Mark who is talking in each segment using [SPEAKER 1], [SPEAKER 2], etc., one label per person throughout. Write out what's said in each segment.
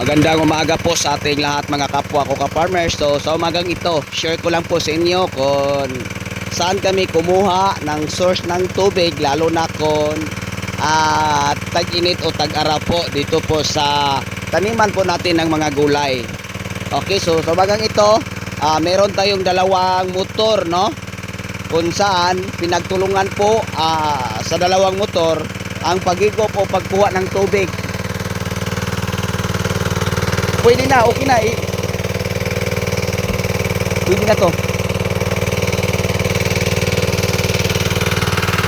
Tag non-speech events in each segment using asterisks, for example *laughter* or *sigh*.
[SPEAKER 1] Magandang umaga po sa ating lahat mga kapwa ko ka-farmers. So sa umagang ito, share ko lang po sa inyo kung saan kami kumuha ng source ng tubig lalo na kung ah, tag-init o tag-araw po dito po sa taniman po natin ng mga gulay. Okay, so sa umagang ito, ah, meron tayong dalawang motor, no? Kung saan pinagtulungan po ah, sa dalawang motor ang pagigop o pagkuha ng tubig Pwede na, okay na. Eh. Pwede na to.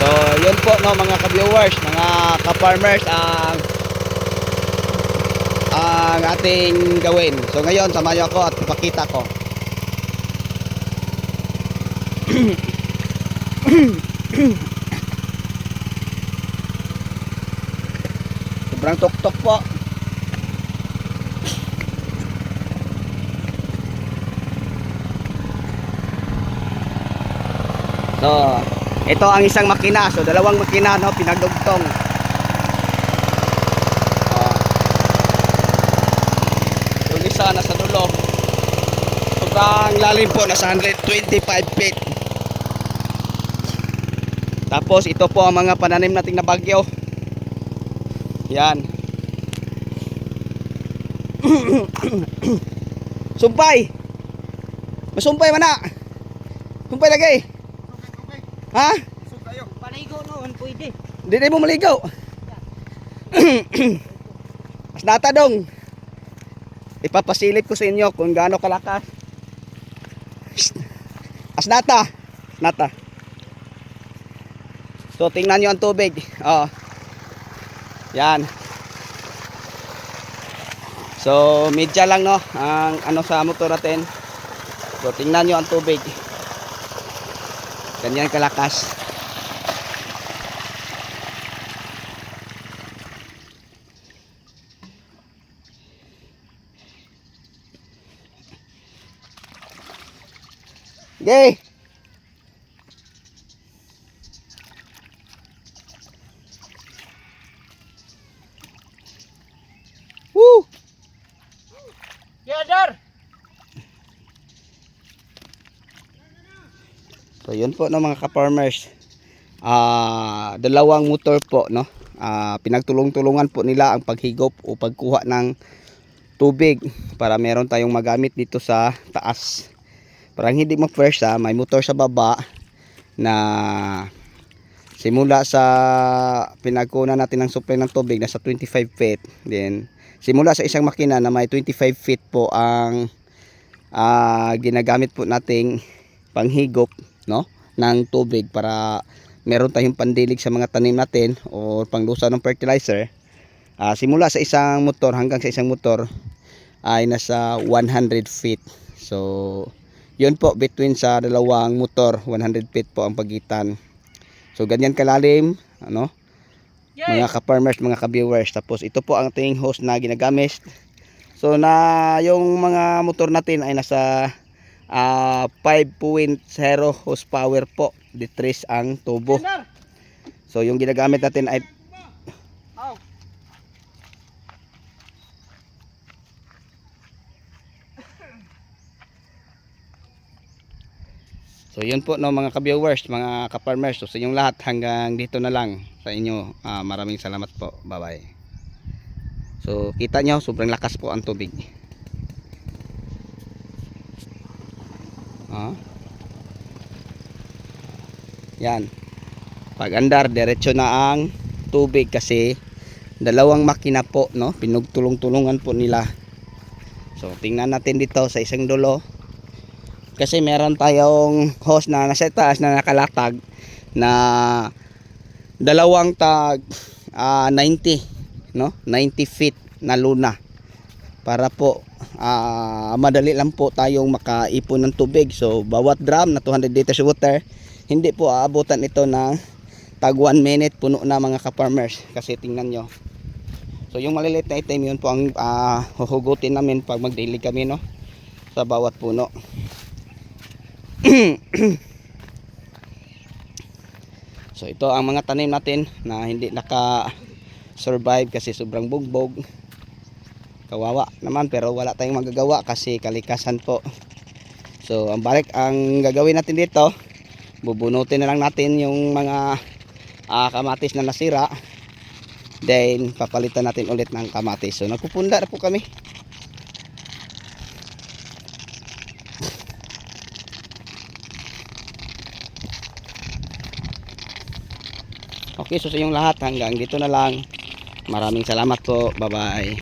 [SPEAKER 1] So, yun po no mga ka-viewers, mga ka-farmers ang ang ating gawin. So ngayon, samahan niyo ako at ipakita ko. *clears throat* Sobrang tuktok po. So, ito ang isang makina. So, dalawang makina, no, pinagdugtong. Oh. Yung isa nasa dulo. Sobrang lalim po, nasa 125 feet. Tapos, ito po ang mga pananim nating na bagyo. Yan. *coughs* Sumpay! Masumpay man na! Sumpay lagi! Ha?
[SPEAKER 2] Paligo noon, pwede.
[SPEAKER 1] Hindi na mo maligaw. *clears throat* Mas nata dong. Ipapasilip ko sa inyo kung gaano kalakas. As nata. Nata. So tingnan nyo ang tubig. Oh. Yan. So medya lang no ang ano sa motor natin. So tingnan nyo ang tubig. Ganyan kalakas. Gay. So yun po no mga ka-farmers. Ah, dalawang motor po no. Ah, pinagtulong-tulungan po nila ang paghigop o pagkuha ng tubig para meron tayong magamit dito sa taas. Parang hindi first ha, may motor sa baba na simula sa pinagkunan natin ng supply ng tubig nasa 25 feet. Then simula sa isang makina na may 25 feet po ang ah, ginagamit po nating panghigop no? ng tubig para meron tayong pandilig sa mga tanim natin o panglusa ng fertilizer. Ah, simula sa isang motor hanggang sa isang motor ay nasa 100 feet. So yun po between sa dalawang motor 100 feet po ang pagitan. So ganyan kalalim ano? Mga ka-farmers mga ka-viewers. Tapos ito po ang ating hose na ginagamit. So na yung mga motor natin ay nasa ah 5.0 horsepower po ditris ang tubo so yung ginagamit natin ay! So yun po no mga ka-viewers, mga ka-farmers. So sa inyong lahat hanggang dito na lang sa inyo. Ah, maraming salamat po. Bye-bye. So kita nyo sobrang lakas po ang tubig. Ah. Yan. Pag andar diretso na ang tubig kasi dalawang makina po no, pinugtulong-tulungan po nila. So tingnan natin dito sa isang dulo kasi meron tayong hose na nasa taas na nakalatag na dalawang tag ah, 90 no 90 feet na luna para po ah, madali lang po tayong makaipon ng tubig. So bawat drum na 200 liters water hindi po aabutan ito ng tag 1 minute puno na mga ka-farmers. Kasi tingnan nyo. So yung maliliit na item yun po ang ah, huhugutin namin pag magdilig kami no? Sa bawat puno. *clears throat* So ito ang mga tanim natin na hindi naka survive kasi sobrang bugbog. Kawawa naman pero wala tayong magagawa kasi kalikasan po so ang balik ang gagawin natin dito bubunutin na lang natin yung mga ah, kamatis na nasira then papalitan natin ulit ng kamatis so nagpupunda na po kami Okay, so sa inyong lahat hanggang dito na lang. Maraming salamat po. Bye-bye.